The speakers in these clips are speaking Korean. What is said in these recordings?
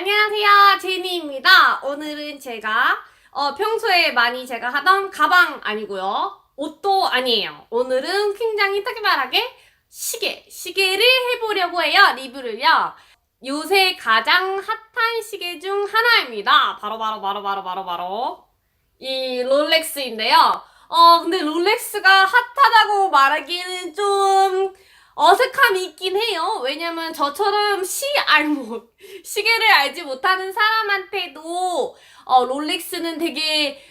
안녕하세요. 제니입니다. 오늘은 제가 어, 평소에 많이 제가 하던 가방 아니고요. 옷도 아니에요. 오늘은 굉장히 특별하게 시계, 시계를 해보려고 해요. 리뷰를요. 요새 가장 핫한 시계 중 하나입니다. 바로 바로 바로 바로 바로 바로 이 롤렉스인데요. 어 근데 롤렉스가 핫하다고 말하기에는 좀 어색함이 있긴 해요. 왜냐면 저처럼 시 알못 시계를 알지 못하는 사람한테도 어, 롤렉스는 되게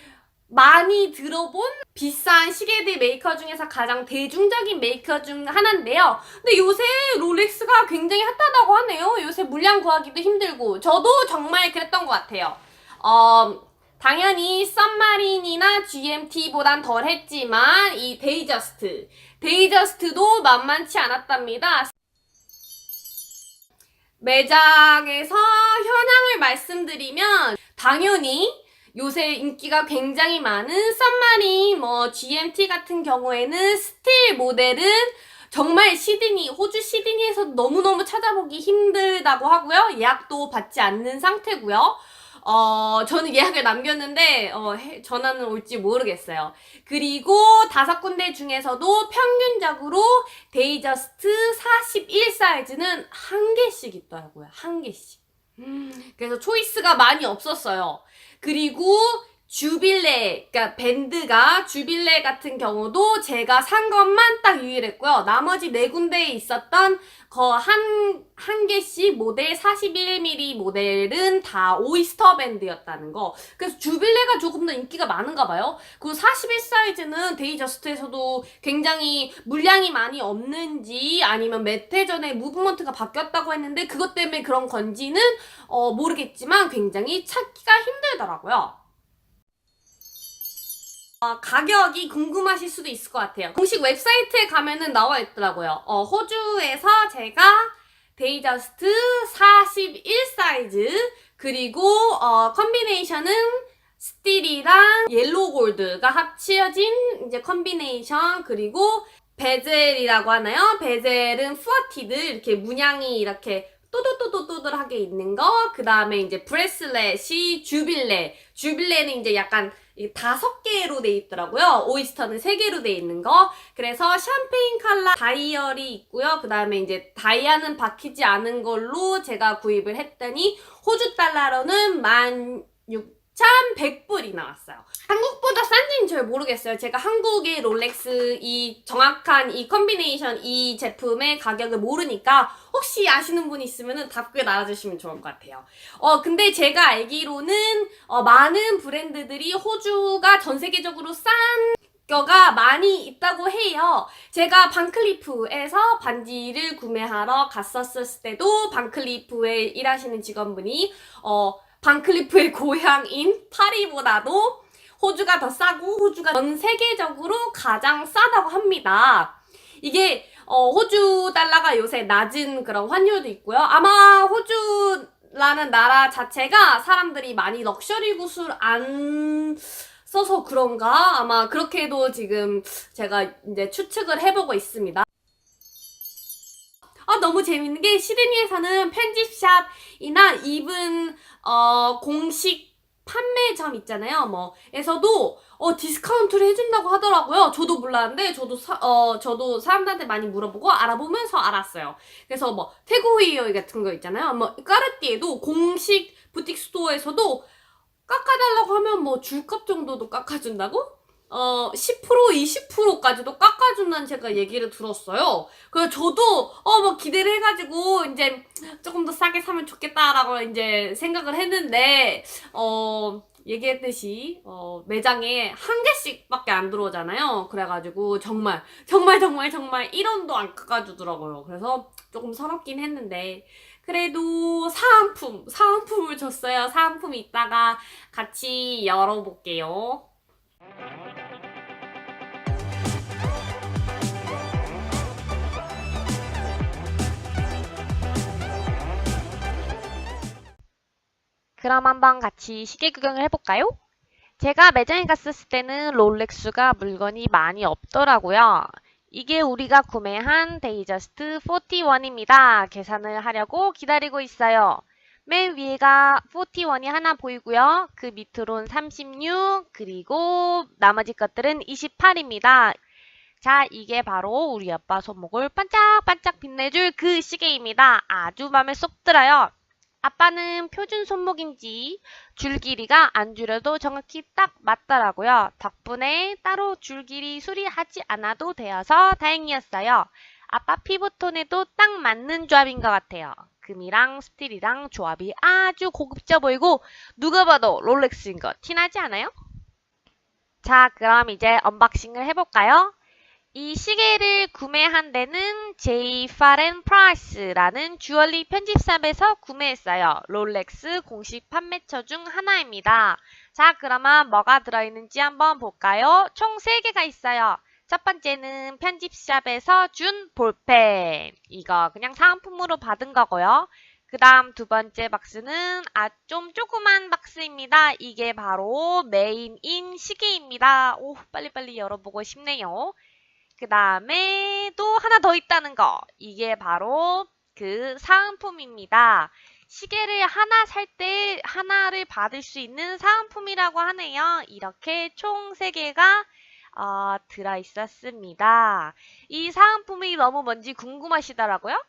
많이 들어본 비싼 시계들 메이커 중에서 가장 대중적인 메이커 중 하나인데요. 근데 요새 롤렉스가 굉장히 핫하다고 하네요. 요새 물량 구하기도 힘들고 저도 정말 그랬던 것 같아요. 어, 당연히 썸마린이나 GMT보단 덜 했지만 이 데이저스트 데이저스트도 만만치 않았답니다. 매장에서 현황을 말씀드리면 당연히 요새 인기가 굉장히 많은 썸마린, 뭐 GMT 같은 경우에는 스틸 모델은 정말 시드니, 호주 시드니에서 너무너무 찾아보기 힘들다고 하고요. 예약도 받지 않는 상태고요. 어, 저는 예약을 남겼는데, 어, 해- 전화는 올지 모르겠어요. 그리고 다섯 군데 중에서도 평균적으로 데이저스트 41 사이즈는 한 개씩 있더라고요. 한 개씩. 음, 그래서 초이스가 많이 없었어요. 그리고 주빌레, 그러니까 밴드가 주빌레 같은 경우도 제가 산 것만 딱 유일했고요. 나머지 네 군데에 있었던 거 한, 한 개씩 모델 41mm 모델은 다 오이스터 밴드였다는 거. 그래서 주빌레가 조금 더 인기가 많은가 봐요. 그리고 41 사이즈는 데이저스트에서도 굉장히 물량이 많이 없는지 아니면 몇해 전에 무브먼트가 바뀌었다고 했는데 그것 때문에 그런 건지는 어, 모르겠지만 굉장히 찾기가 힘들더라고요. 어, 가격이 궁금하실 수도 있을 것 같아요. 공식 웹사이트에 가면은 나와 있더라고요. 어, 호주에서 제가 데이저스트 41 사이즈 그리고 어, 컨비네이션은 스틸이랑 옐로우 골드가 합쳐진 이제 컨비네이션 그리고 베젤이라고 하나요? 베젤은 푸아티드 이렇게 문양이 이렇게 또도또도또들하게 있는 거. 그 다음에 이제 브레슬렛이 주빌레. 주빌레는 이제 약간 이 다섯 개로 돼 있더라고요. 오이스터는 세 개로 돼 있는 거. 그래서 샴페인 칼라 다이얼이 있고요. 그 다음에 이제 다이아는 박히지 않은 걸로 제가 구입을 했더니 호주 달러로는 16,100불이 나왔어요. 한국보다 싼지는 잘 모르겠어요. 제가 한국의 롤렉스 이 정확한 이 컨비네이션 이 제품의 가격을 모르니까 혹시 아시는 분 있으면 답글 달아주시면 좋을 것 같아요. 어, 근데 제가 알기로는 어, 많은 브랜드들이 호주가 전 세계적으로 싼 가 많이 있다고 해요. 제가 반클리프에서 반지를 구매하러 갔었을 때도 반클리프에 일하시는 직원분이 어 반클리프의 고향인 파리보다도 호주가 더 싸고 호주가 전 세계적으로 가장 싸다고 합니다. 이게 어, 호주 달러가 요새 낮은 그런 환율도 있고요. 아마 호주 라는 나라 자체가 사람들이 많이 럭셔리 구슬 안 써서 그런가? 아마 그렇게도 지금 제가 이제 추측을 해보고 있습니다. 아, 너무 재밌는 게 시드니에서는 편집샵이나 이분 어, 공식 판매점 있잖아요. 뭐 에서도 어, 디스카운트를 해준다고 하더라고요. 저도 몰랐는데 저도 사, 어, 저도 사람들한테 많이 물어보고 알아보면서 알았어요. 그래서 뭐 태고웨어 같은 거 있잖아요. 뭐 까르띠에도 공식 부틱 스토어에서도 깎아달라고 하면 뭐 줄 값 정도도 깎아준다고? 어, 10% 20%까지도 깎아준다는 제가 얘기를 들었어요. 그래서 저도, 어, 뭐 기대를 해가지고, 이제 조금 더 싸게 사면 좋겠다라고 이제 생각을 했는데, 어, 얘기했듯이, 어, 매장에 한 개씩밖에 안 들어오잖아요. 그래가지고, 정말, 정말, 정말, 정말 1원도 안 깎아주더라고요. 그래서 조금 서럽긴 했는데, 그래도 사은품, 사은품을 줬어요. 사은품이 있다가 같이 열어볼게요. 그럼 한번 같이 시계 구경을 해볼까요? 제가 매장에 갔었을 때는 롤렉스가 물건이 많이 없더라고요. 이게 우리가 구매한 데이저스트 41입니다. 계산을 하려고 기다리고 있어요. 맨 위에가 41이 하나 보이고요. 그 밑으로는 36, 그리고 나머지 것들은 28입니다. 자, 이게 바로 우리 아빠 손목을 반짝반짝 빛내줄 그 시계입니다. 아주 마음에 쏙 들어요. 아빠는 표준 손목인지 줄 길이가 안 줄여도 정확히 딱 맞더라고요. 덕분에 따로 줄 길이 수리하지 않아도 되어서 다행이었어요. 아빠 피부톤에도 딱 맞는 조합인 것 같아요. 금이랑 스틸이랑 조합이 아주 고급져 보이고 누가 봐도 롤렉스인 거 티나지 않아요? 자, 그럼 이제 언박싱을 해볼까요? 이 시계를 구매한 데는 J. Faren Price라는 주얼리 편집샵에서 구매했어요. 롤렉스 공식 판매처 중 하나입니다. 자, 그러면 뭐가 들어있는지 한번 볼까요? 총 3개가 있어요. 첫 번째는 편집샵에서 준 볼펜. 이거 그냥 사은품으로 받은 거고요. 그 다음 두 번째 박스는 아, 좀 조그만 박스입니다. 이게 바로 메인인 시계입니다. 오, 빨리빨리 열어보고 싶네요. 그 다음에 또 하나 더 있다는 거. 이게 바로 그 사은품입니다. 시계를 하나 살 때 하나를 받을 수 있는 사은품이라고 하네요. 이렇게 총 3개가 어, 들어있었습니다. 이 사은품이 너무 뭔지 궁금하시더라고요?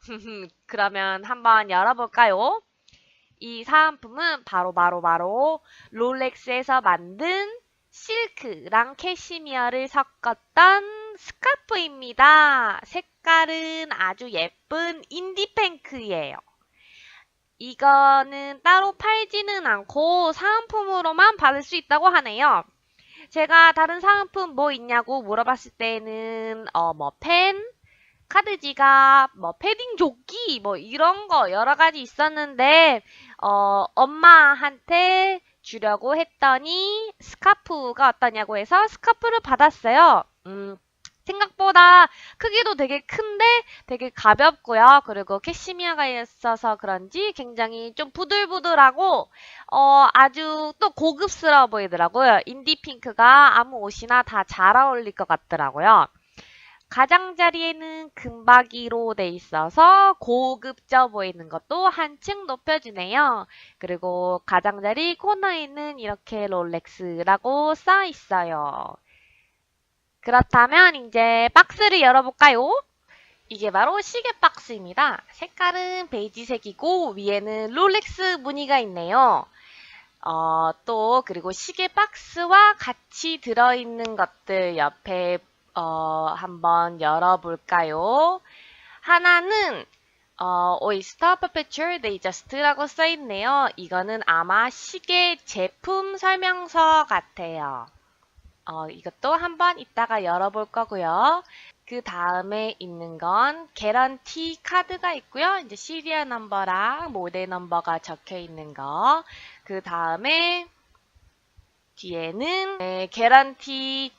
그러면 한번 열어볼까요? 이 사은품은 바로 바로 바로 롤렉스에서 만든 실크랑 캐시미어를 섞었던 스카프입니다. 색깔은 아주 예쁜 인디핑크예요. 이거는 따로 팔지는 않고 사은품으로만 받을 수 있다고 하네요. 제가 다른 사은품 뭐 있냐고 물어봤을 때는 어 뭐 펜, 카드 지갑, 뭐 패딩 조끼 뭐 이런 거 여러 가지 있었는데 어 엄마한테 주려고 했더니 스카프가 어떠냐고 해서 스카프를 받았어요. 음, 생각보다 크기도 되게 큰데 되게 가볍고요. 그리고 캐시미어가 있어서 그런지 굉장히 좀 부들부들하고 어, 아주 또 고급스러워 보이더라고요. 인디 핑크가 아무 옷이나 다 잘 어울릴 것 같더라고요. 가장자리에는 금박이로 돼 있어서 고급져 보이는 것도 한층 높여주네요. 그리고 가장자리 코너에는 이렇게 롤렉스라고 써 있어요. 그렇다면 이제 박스를 열어볼까요? 이게 바로 시계 박스입니다. 색깔은 베이지색이고 위에는 롤렉스 무늬가 있네요. 어, 또 그리고 시계 박스와 같이 들어있는 것들 옆에 어, 한번 열어볼까요? 하나는 어, 오이스터 퍼페추얼 데이저스트라고 써있네요. 이거는 아마 시계 제품 설명서 같아요. 어, 이것도 한번 이따가 열어볼 거고요. 그 다음에 있는 건 개런티 카드가 있고요. 이제 시리얼 넘버랑 모델 넘버가 적혀 있는 거. 그 다음에 뒤에는 네, 개런티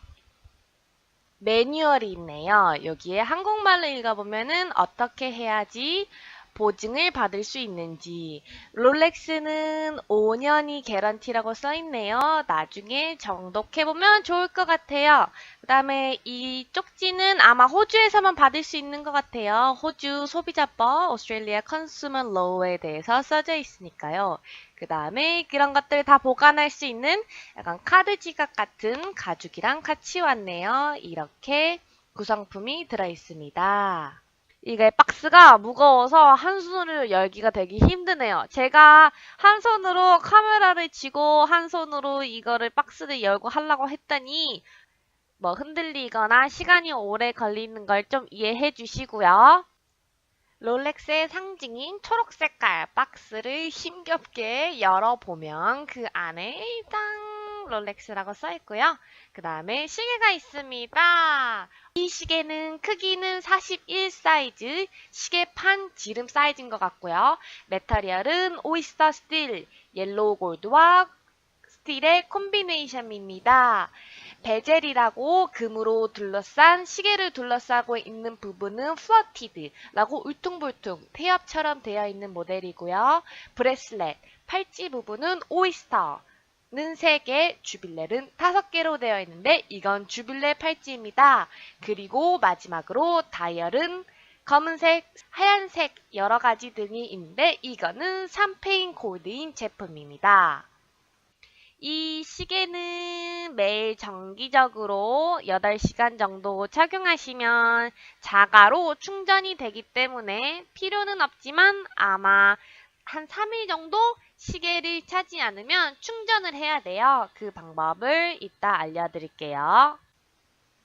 매뉴얼이 있네요. 여기에 한국말로 읽어보면은 어떻게 해야지 보증을 받을 수 있는지 롤렉스는 5년이 개런티라고 써있네요. 나중에 정독해보면 좋을 것 같아요. 그 다음에 이 쪽지는 아마 호주에서만 받을 수 있는 것 같아요. 호주 소비자법, 오스트레일리아 컨슈머 로우에 대해서 써져 있으니까요. 그 다음에 그런 것들 다 보관할 수 있는 약간 카드 지갑 같은 가죽이랑 같이 왔네요. 이렇게 구성품이 들어있습니다. 이게 박스가 무거워서 한 손으로 열기가 되게 힘드네요. 제가 한 손으로 카메라를 쥐고 한 손으로 이거를 박스를 열고 하려고 했더니 뭐 흔들리거나 시간이 오래 걸리는 걸 좀 이해해 주시고요. 롤렉스의 상징인 초록 색깔 박스를 힘겹게 열어보면 그 안에 땅 롤렉스라고 써 있고요. 그 다음에 시계가 있습니다. 이 시계는 크기는 41 사이즈, 시계판 지름 사이즈인 것 같고요. 메터리얼은 오이스터 스틸, 옐로우 골드와 스틸의 콤비네이션입니다. 베젤이라고 금으로 둘러싼 시계를 둘러싸고 있는 부분은 플러티드라고 울퉁불퉁 태엽처럼 되어 있는 모델이고요. 브레슬렛, 팔찌 부분은 오이스터, 는 3개, 주빌렛은 5개로 되어 있는데 이건 주빌렛 팔찌입니다. 그리고 마지막으로 다이얼은 검은색, 하얀색 여러 가지 등이 있는데 이거는 샴페인 골드인 제품입니다. 이 시계는 매일 정기적으로 8시간 정도 착용하시면 자가로 충전이 되기 때문에 필요는 없지만 아마 한 3일 정도 시계를 차지 않으면 충전을 해야 돼요. 그 방법을 이따 알려드릴게요.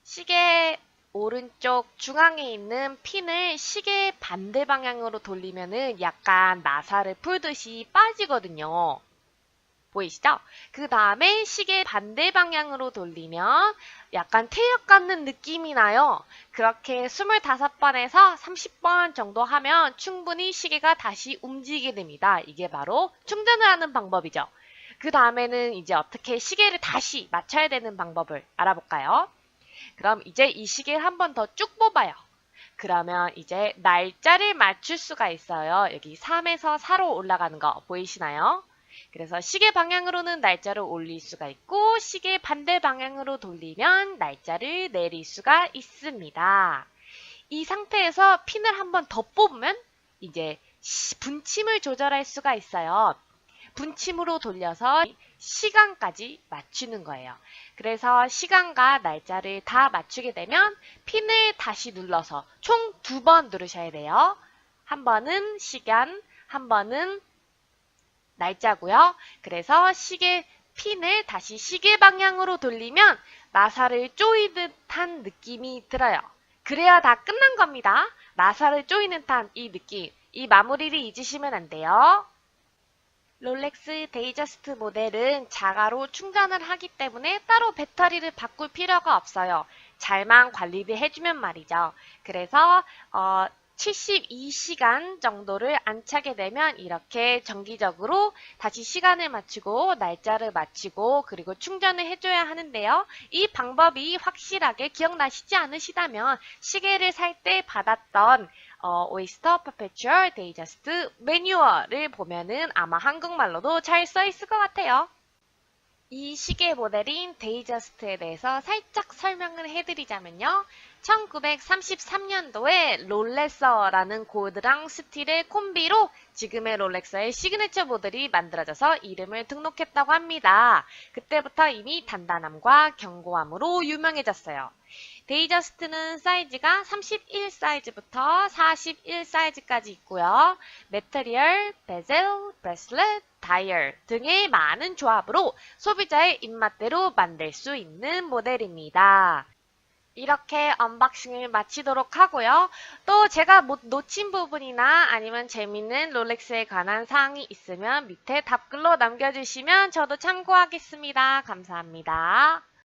시계 오른쪽 중앙에 있는 핀을 시계 반대 방향으로 돌리면 은 약간 나사를 풀듯이 빠지거든요. 보이시죠? 그 다음에 시계 반대 방향으로 돌리면 약간 태엽 같는 느낌이 나요. 그렇게 25번에서 30번 정도 하면 충분히 시계가 다시 움직이게 됩니다. 이게 바로 충전을 하는 방법이죠. 그 다음에는 이제 어떻게 시계를 다시 맞춰야 되는 방법을 알아볼까요? 그럼 이제 이 시계를 한 번 더 쭉 뽑아요. 그러면 이제 날짜를 맞출 수가 있어요. 여기 3에서 4로 올라가는 거 보이시나요? 그래서 시계 방향으로는 날짜를 올릴 수가 있고 시계 반대 방향으로 돌리면 날짜를 내릴 수가 있습니다. 이 상태에서 핀을 한번 더 뽑으면 이제 시- 분침을 조절할 수가 있어요. 분침으로 돌려서 시간까지 맞추는 거예요. 그래서 시간과 날짜를 다 맞추게 되면 핀을 다시 눌러서 총 두 번 누르셔야 돼요. 한 번은 시간, 한 번은 날짜고요. 그래서 시계 핀을 다시 시계 방향으로 돌리면 나사를 쪼이듯 한 느낌이 들어요. 그래야 다 끝난 겁니다. 나사를 쪼이는 듯한 이 느낌. 이 마무리를 잊으시면 안 돼요. 롤렉스 데이저스트 모델은 자가로 충전을 하기 때문에 따로 배터리를 바꿀 필요가 없어요. 잘만 관리를 해주면 말이죠. 그래서 어, 72시간 정도를 안 차게 되면 이렇게 정기적으로 다시 시간을 맞추고 날짜를 맞추고 그리고 충전을 해줘야 하는데요. 이 방법이 확실하게 기억나시지 않으시다면 시계를 살 때 받았던 어, 오이스터 퍼페추얼 데이저스트 매뉴얼을 보면은 아마 한국말로도 잘 써 있을 것 같아요. 이 시계 모델인 데이저스트에 대해서 살짝 설명을 해드리자면요. 1933년도에 롤렉서라는 골드랑 스틸의 콤비로 지금의 롤렉서의 시그니처 모델이 만들어져서 이름을 등록했다고 합니다. 그때부터 이미 단단함과 견고함으로 유명해졌어요. 데이저스트는 사이즈가 31 사이즈부터 41 사이즈까지 있고요. 메테리얼, 베젤, 브레슬렛, 다이얼 등의 많은 조합으로 소비자의 입맛대로 만들 수 있는 모델입니다. 이렇게 언박싱을 마치도록 하고요. 또 제가 못 놓친 부분이나 아니면 재밌는 롤렉스에 관한 사항이 있으면 밑에 답글로 남겨주시면 저도 참고하겠습니다. 감사합니다.